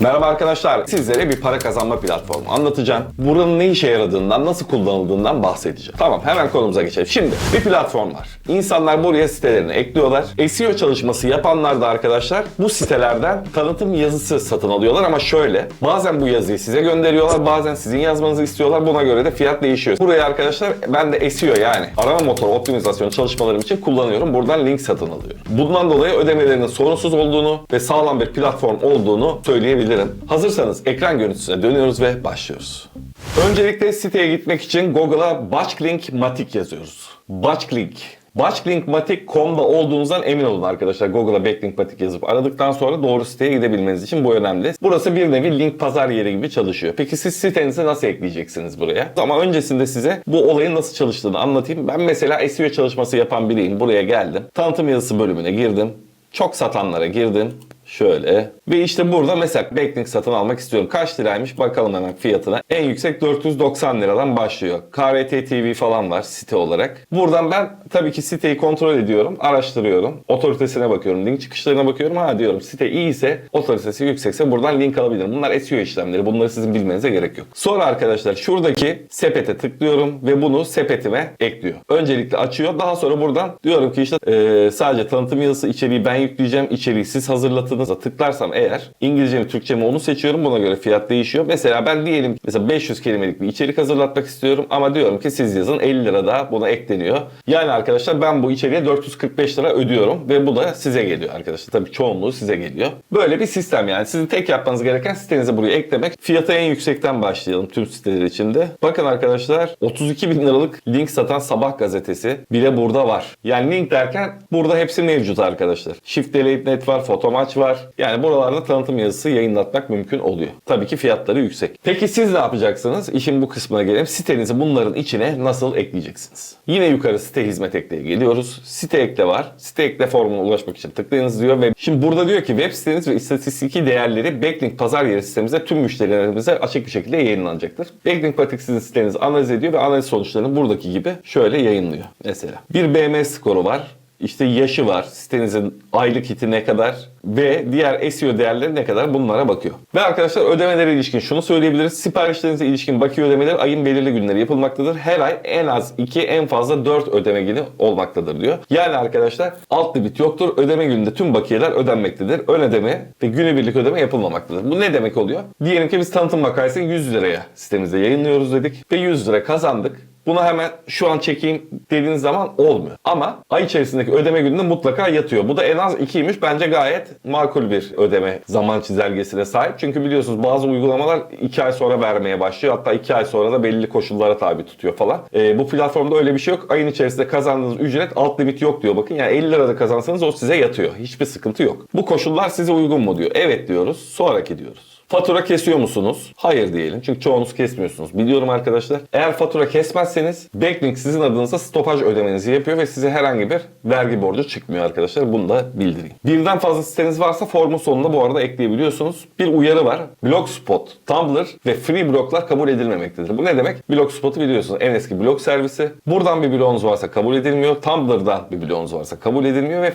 Merhaba arkadaşlar. Sizlere bir para kazanma platformu anlatacağım. Buranın ne işe yaradığından, nasıl kullanıldığından bahsedeceğim. Tamam hemen konumuza geçelim. Şimdi bir platform var. İnsanlar buraya sitelerini ekliyorlar. SEO çalışması yapanlar da arkadaşlar bu sitelerden tanıtım yazısı satın alıyorlar ama şöyle. Bazen bu yazıyı size gönderiyorlar, bazen sizin yazmanızı istiyorlar. Buna göre de fiyat değişiyor. Burayı arkadaşlar ben de SEO yani arama motoru optimizasyonu çalışmalarım için kullanıyorum. Buradan link satın alıyorum. Bundan dolayı ödemelerinin sorunsuz olduğunu ve sağlam bir platform olduğunu söyleyebilirim. Hazırsanız ekran görüntüsüne dönüyoruz ve başlıyoruz. Öncelikle siteye gitmek için Google'a Backlink Matic yazıyoruz. Backlink. Backlink.matic.com'da olduğunuzdan emin olun arkadaşlar. Google'a Backlink Matic yazıp aradıktan sonra doğru siteye gidebilmeniz için bu önemli. Burası bir nevi link pazar yeri gibi çalışıyor. Peki siz sitenizi nasıl ekleyeceksiniz buraya? Ama öncesinde size bu olayın nasıl çalıştığını anlatayım. Ben mesela SEO çalışması yapan biriyim. Buraya geldim. Tanıtım yazısı bölümüne girdim. Çok satanlara girdim. Şöyle. Ve işte burada mesela backlink satın almak istiyorum. Kaç liraymış bakalım hemen fiyatına. En yüksek 490 liradan başlıyor. KRT TV falan var site olarak. Buradan ben tabii ki siteyi kontrol ediyorum. Araştırıyorum. Otoritesine bakıyorum. Link çıkışlarına bakıyorum. Ha diyorum site iyiyse, otoritesi yüksekse buradan link alabilirim. Bunlar SEO işlemleri. Bunları sizin bilmenize gerek yok. Sonra arkadaşlar şuradaki sepete tıklıyorum ve bunu sepetime ekliyor. Öncelikle açıyor. Daha sonra buradan diyorum ki işte eee, sadece tanıtım yazısı içeriği ben yükleyeceğim. İçeriği siz hazırlatınız. Tıklarsam eğer İngilizce mi Türkçe mi onu seçiyorum. Buna göre fiyat değişiyor. Mesela ben diyelim mesela 500 kelimelik bir içerik hazırlatmak istiyorum ama diyorum ki siz yazın 50 lira daha buna ekleniyor. Yani arkadaşlar ben bu içeriğe 445 lira ödüyorum ve bu da size geliyor arkadaşlar. Tabii çoğunluğu size geliyor. Böyle bir sistem yani. Sizin tek yapmanız gereken sitenizi buraya eklemek. Fiyatı en yüksekten başlayalım tüm siteler içinde. Bakın arkadaşlar 32 bin liralık link satan Sabah gazetesi bile burada var. Yani link derken burada hepsi mevcut arkadaşlar. Shift Delete Net var, Fotomaç var. Yani buralarda tanıtım yazısı yayınlatmak mümkün oluyor. Tabii ki fiyatları yüksek. Peki siz ne yapacaksınız? İşin bu kısmına gelelim. Sitenizi bunların içine nasıl ekleyeceksiniz? Yine yukarı site hizmet ekleye geliyoruz. Site ekle var. Site ekle formuna ulaşmak için tıklayınız diyor ve şimdi burada diyor ki web siteniz ve istatistiki değerleri Backlink pazar yeri sitemizde tüm müşterilerimize açık bir şekilde yayınlanacaktır. Backlink Patik sizin sitenizi analiz ediyor ve analiz sonuçlarını buradaki gibi şöyle yayınlıyor. Mesela bir BM skoru var. İşte yaşı var, sitenizin aylık hiti ne kadar ve diğer SEO değerleri ne kadar bunlara bakıyor. Ve arkadaşlar ödemelere ilişkin şunu söyleyebiliriz. Siparişlerinize ilişkin bakiye ödemeleri ayın belirli günleri yapılmaktadır. Her ay en az 2 en fazla 4 ödeme günü olmaktadır diyor. Yani arkadaşlar alt limit yoktur. Ödeme gününde tüm bakiyeler ödenmektedir. Ön ödeme ve günübirlik ödeme yapılmamaktadır. Bu ne demek oluyor? Diyelim ki biz tanıtım makalesini 100 liraya sitemizde yayınlıyoruz dedik ve 100 lira kazandık. Bunu hemen şu an çekeyim dediğiniz zaman olmuyor. Ama ay içerisindeki ödeme gününde mutlaka yatıyor. Bu da en az 2'ymiş. Bence gayet makul bir ödeme zaman çizelgesine sahip. Çünkü biliyorsunuz bazı uygulamalar 2 ay sonra vermeye başlıyor. Hatta 2 ay sonra da belli koşullara tabi tutuyor falan. Ee, bu platformda öyle bir şey yok. Ayın içerisinde kazandığınız ücret alt limit yok diyor. Bakın yani 50 lirada kazansanız o size yatıyor. Hiçbir sıkıntı yok. Bu koşullar size uygun mu diyor. Evet diyoruz. Sonraki diyoruz. Fatura kesiyor musunuz? Hayır diyelim. Çünkü çoğunuz kesmiyorsunuz. Biliyorum arkadaşlar. Eğer fatura kesmezseniz Backlink sizin adınıza stopaj ödemenizi yapıyor ve size herhangi bir vergi borcu çıkmıyor arkadaşlar. Bunu da bildireyim. Birden fazla siteniz varsa formun sonunda bu arada ekleyebiliyorsunuz. Bir uyarı var. Blogspot, Tumblr ve free bloglar kabul edilmemektedir. Bu ne demek? Blogspot'u biliyorsunuz. En eski blog servisi. Buradan bir blogunuz varsa kabul edilmiyor. Tumblr'dan bir blogunuz varsa kabul edilmiyor ve.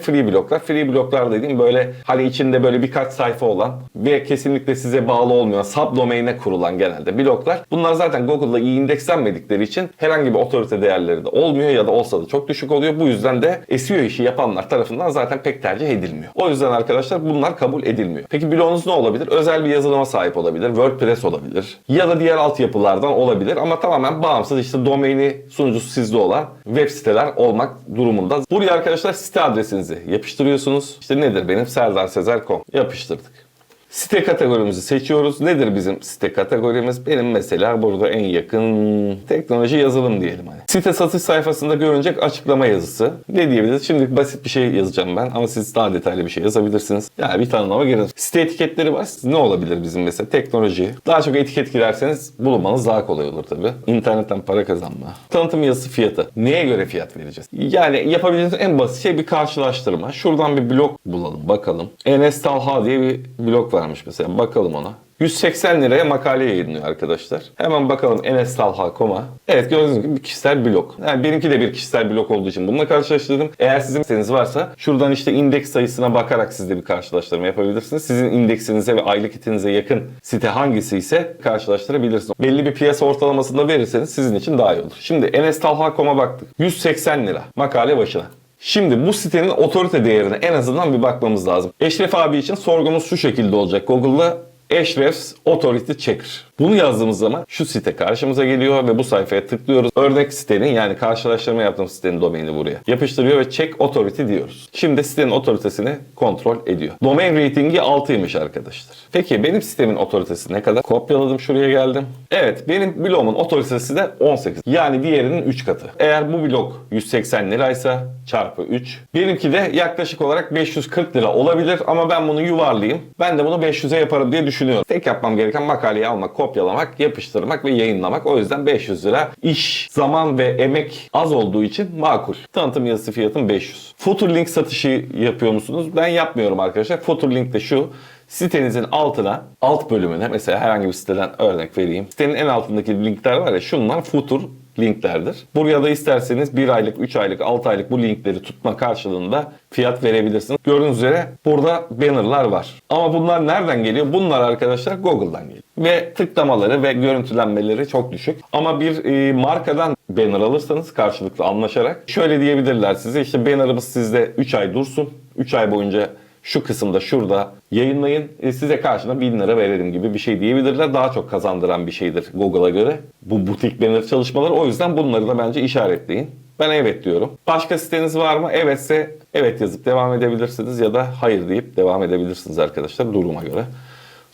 Free bloglar dediğim böyle hani içinde böyle birkaç sayfa olan ve kesinlikle size bağlı olmayan subdomain'e kurulan genelde bloglar. Bunlar zaten Google'da iyi indekslenmedikleri için herhangi bir otorite değerleri de olmuyor ya da olsa da çok düşük oluyor. Bu yüzden de SEO işi yapanlar tarafından zaten pek tercih edilmiyor. O yüzden arkadaşlar bunlar kabul edilmiyor. Peki blogunuz ne olabilir? Özel bir yazılıma sahip olabilir. WordPress olabilir. Ya da diğer altyapılardan olabilir ama tamamen bağımsız işte domaini sunucusu sizde olan web siteler olmak durumunda. Buraya arkadaşlar site adresinizi yapıştırıyorsunuz. İşte nedir benim? serdarsezer.com yapıştırdık. Site kategorimizi seçiyoruz. Nedir bizim site kategorimiz? Benim mesela burada en yakın teknoloji yazılım diyelim hani. Site satış sayfasında görünecek açıklama yazısı. Ne diyebiliriz? Şimdi basit bir şey yazacağım ben ama siz daha detaylı bir şey yazabilirsiniz. Yani bir tanımlama girin. Site etiketleri var. Ne olabilir bizim mesela? Teknoloji. Daha çok etiket girerseniz bulunmanız daha kolay olur tabii. İnternetten para kazanma. Tanıtım yazısı fiyatı. Neye göre fiyat vereceğiz? Yani yapabileceğiniz en basit şey bir karşılaştırma. Şuradan bir blog bulalım bakalım. Enes Talha diye bir blog varmış mesela. Bakalım ona. 180 liraya makale yayınlıyor arkadaşlar. Hemen bakalım enestalha.com'a. Evet gördüğünüz gibi bir kişisel blog. Yani benimki de bir kişisel blog olduğu için bununla karşılaştırdım. Eğer sizin siteniz varsa şuradan işte indeks sayısına bakarak siz de bir karşılaştırma yapabilirsiniz. Sizin indeksinize ve aylık hitinize yakın site hangisi ise karşılaştırabilirsiniz. Belli bir piyasa ortalamasında verirseniz sizin için daha iyi olur. Şimdi enestalha.com'a baktık. 180 lira makale başına. Şimdi bu sitenin otorite değerine en azından bir bakmamız lazım. Eşref abi için sorgumuz şu şekilde olacak. Google'da Ahrefs Authority Checker. Bunu yazdığımız zaman şu site karşımıza geliyor ve bu sayfaya tıklıyoruz. Örnek sitenin yani karşılaştırma yaptığımız sitenin domaini buraya yapıştırıyor ve check authority diyoruz. Şimdi sitenin otoritesini kontrol ediyor. Domain ratingi 6'ymış arkadaşlar. Peki benim sitemin otoritesi ne kadar? Kopyaladım şuraya geldim. Evet benim blogumun otoritesi de 18. Yani diğerinin 3 katı. Eğer bu blog 180 liraysa çarpı 3. Benimki de yaklaşık olarak 540 lira olabilir ama ben bunu yuvarlayayım. Ben de bunu 500'e yaparım diye düşünüyorum. Tek yapmam gereken makaleyi almak, kopyalamak, yapıştırmak ve yayınlamak. O yüzden 500 lira. İş, zaman ve emek az olduğu için makul. Tanıtım yazısı fiyatım 500. Footer link satışı yapıyor musunuz? Ben yapmıyorum arkadaşlar. Footer link de şu. Sitenizin altına, alt bölümüne mesela herhangi bir siteden örnek vereyim. Sitenin en altındaki linkler var ya şunlar footer linklerdir. Buraya da isterseniz 1 aylık, 3 aylık, 6 aylık bu linkleri tutma karşılığında fiyat verebilirsiniz. Gördüğünüz üzere burada bannerlar var. Ama bunlar nereden geliyor? Bunlar arkadaşlar Google'dan geliyor. Ve tıklamaları ve görüntülenmeleri çok düşük. Ama bir e, markadan banner alırsanız karşılıklı anlaşarak şöyle diyebilirler size işte bannerımız sizde 3 ay dursun. 3 ay boyunca şu kısımda şurada yayınlayın e, size karşına 1000 lira verelim gibi bir şey diyebilirler. Daha çok kazandıran bir şeydir Google'a göre. Bu butik banner çalışmaları o yüzden bunları da bence işaretleyin. Ben evet diyorum. Başka siteniz var mı? Evetse evet yazıp devam edebilirsiniz ya da hayır deyip devam edebilirsiniz arkadaşlar duruma göre.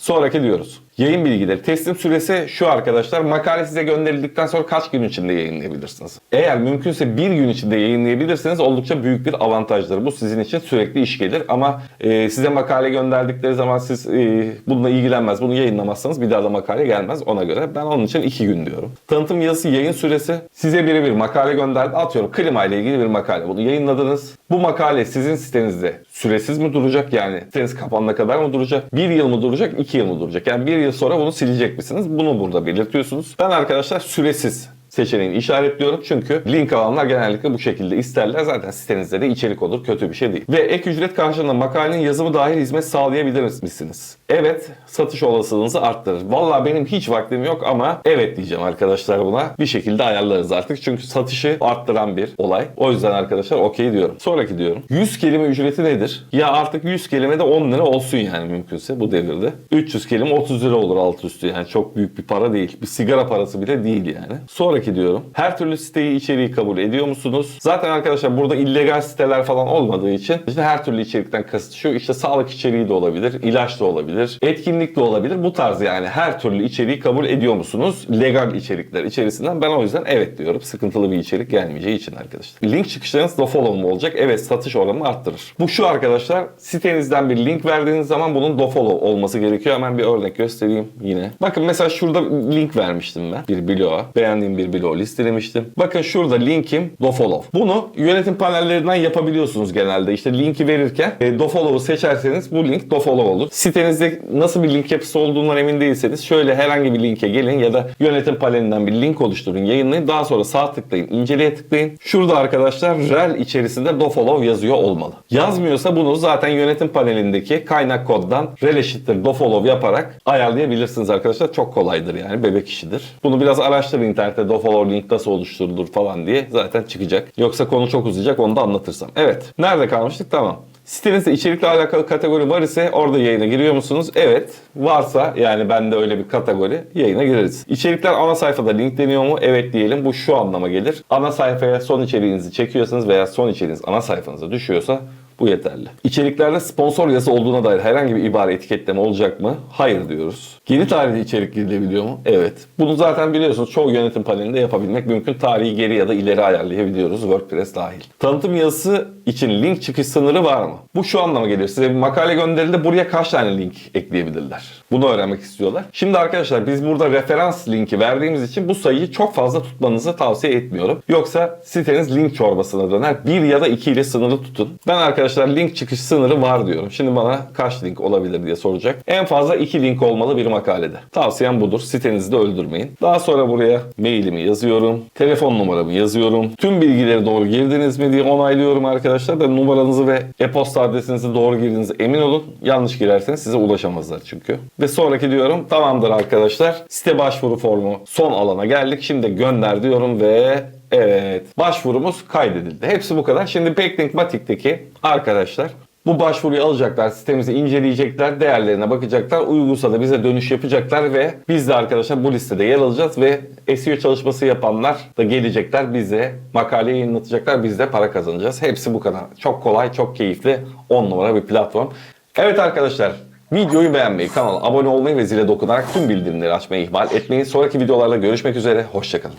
Sonraki diyoruz. Yayın bilgileri. Teslim süresi şu arkadaşlar. Makale size gönderildikten sonra kaç gün içinde yayınlayabilirsiniz? Eğer mümkünse bir gün içinde yayınlayabilirseniz oldukça büyük bir avantajdır. Bu sizin için sürekli iş gelir ama e, size makale gönderdikleri zaman siz e, bununla ilgilenmez, bunu yayınlamazsanız bir daha da makale gelmez ona göre. Ben onun için iki gün diyorum. Tanıtım yazısı yayın süresi. Size biri bir makale gönderdi. Atıyorum klima ile ilgili bir makale. Bunu yayınladınız. Bu makale sizin sitenizde süresiz mi duracak? Yani siteniz kapanana kadar mı duracak? Bir yıl mı duracak? iki yıl mı duracak? Yani bir yıl sonra bunu silecek misiniz? Bunu burada belirtiyorsunuz. Ben arkadaşlar süresiz seçeneğini işaretliyorum. Çünkü link alanlar genellikle bu şekilde isterler. Zaten sitenizde de içerik olur. Kötü bir şey değil. Ve ek ücret karşılığında makalenin yazımı dahil hizmet sağlayabilir misiniz? Evet, satış olasılığınızı arttırır. Vallahi benim hiç vaktim yok ama evet diyeceğim arkadaşlar buna. Bir şekilde ayarlarız artık. Çünkü satışı arttıran bir olay. O yüzden arkadaşlar okey diyorum. Sonraki diyorum. 100 kelime ücreti nedir? Ya artık 100 kelime de 10 lira olsun yani mümkünse bu devirde. 300 kelime 30 lira olur alt üstü yani çok büyük bir para değil. Bir sigara parası bile değil yani. Sonraki diyorum. Her türlü siteyi içeriği kabul ediyor musunuz? Zaten arkadaşlar burada illegal siteler falan olmadığı için işte her türlü içerikten kasıt şu işte sağlık içeriği de olabilir, ilaç da olabilir, etkinlik de olabilir. Bu tarz yani her türlü içeriği kabul ediyor musunuz? Legal içerikler içerisinden ben o yüzden evet diyorum. Sıkıntılı bir içerik gelmeyeceği için arkadaşlar. Link çıkışlarınız da follow mu olacak? Evet satış oranını arttırır. Bu şu arkadaşlar sitenizden bir link verdiğiniz zaman bunun dofollow olması gerekiyor. Hemen bir örnek göstereyim yine. Bakın mesela şurada link vermiştim ben bir bloğa. Beğendiğim bir bloğu listelemiştim. Bakın şurada linkim dofollow. Bunu yönetim panellerinden yapabiliyorsunuz genelde. İşte linki verirken e, dofollow'u seçerseniz bu link dofollow olur. Sitenizde nasıl bir link yapısı olduğundan emin değilseniz şöyle herhangi bir linke gelin ya da yönetim panelinden bir link oluşturun, yayınlayın. Daha sonra sağ tıklayın, inceleye tıklayın. Şurada arkadaşlar rel içerisinde dofollow yazıyor olmalı. Yazmıyorsa bunu zaten yönetim panelindeki kaynak koddan rel eşittir dofollow yaparak ayarlayabilirsiniz arkadaşlar. Çok kolaydır yani bebek işidir. Bunu biraz araştırın internette dofollow link nasıl oluşturulur falan diye zaten çıkacak. Yoksa konu çok uzayacak onu da anlatırsam. Evet. Nerede kalmıştık? Tamam. Sitenizde içerikle alakalı kategori var ise orada yayına giriyor musunuz? Evet. Varsa yani bende öyle bir kategori yayına gireriz. İçerikler ana sayfada linkleniyor mu? Evet diyelim. Bu şu anlama gelir. Ana sayfaya son içeriğinizi çekiyorsanız veya son içeriğiniz ana sayfanıza düşüyorsa bu yeterli. İçeriklerde sponsor yazısı olduğuna dair herhangi bir ibare etiketleme olacak mı? Hayır diyoruz. Geri tarihli içerik girilebiliyor mu? Evet. Bunu zaten biliyorsunuz çoğu yönetim panelinde yapabilmek mümkün. Tarihi geri ya da ileri ayarlayabiliyoruz WordPress dahil. Tanıtım yazısı için link çıkış sınırı var mı? Bu şu anlama geliyor. Size bir makale gönderildi. Buraya kaç tane link ekleyebilirler? Bunu öğrenmek istiyorlar. Şimdi arkadaşlar biz burada referans linki verdiğimiz için bu sayıyı çok fazla tutmanızı tavsiye etmiyorum. Yoksa siteniz link çorbasına döner. Bir ya da iki ile sınırlı tutun. Ben arkadaşlar arkadaşlar link çıkış sınırı var diyorum. Şimdi bana kaç link olabilir diye soracak. En fazla 2 link olmalı bir makalede. Tavsiyem budur. Sitenizi de öldürmeyin. Daha sonra buraya mailimi yazıyorum. Telefon numaramı yazıyorum. Tüm bilgileri doğru girdiniz mi diye onaylıyorum arkadaşlar. Da numaranızı ve e-posta adresinizi doğru girdiğinize emin olun. Yanlış girerseniz size ulaşamazlar çünkü. Ve sonraki diyorum tamamdır arkadaşlar. Site başvuru formu son alana geldik. Şimdi gönder diyorum ve Evet. Başvurumuz kaydedildi. Hepsi bu kadar. Şimdi Backlink Matik'teki arkadaşlar bu başvuruyu alacaklar, sitemizi inceleyecekler, değerlerine bakacaklar. Uygunsa da bize dönüş yapacaklar ve biz de arkadaşlar bu listede yer alacağız ve SEO çalışması yapanlar da gelecekler bize makale yayınlatacaklar. Biz de para kazanacağız. Hepsi bu kadar. Çok kolay, çok keyifli, 10 numara bir platform. Evet arkadaşlar Videoyu beğenmeyi, kanala abone olmayı ve zile dokunarak tüm bildirimleri açmayı ihmal etmeyin. Sonraki videolarda görüşmek üzere, hoşçakalın.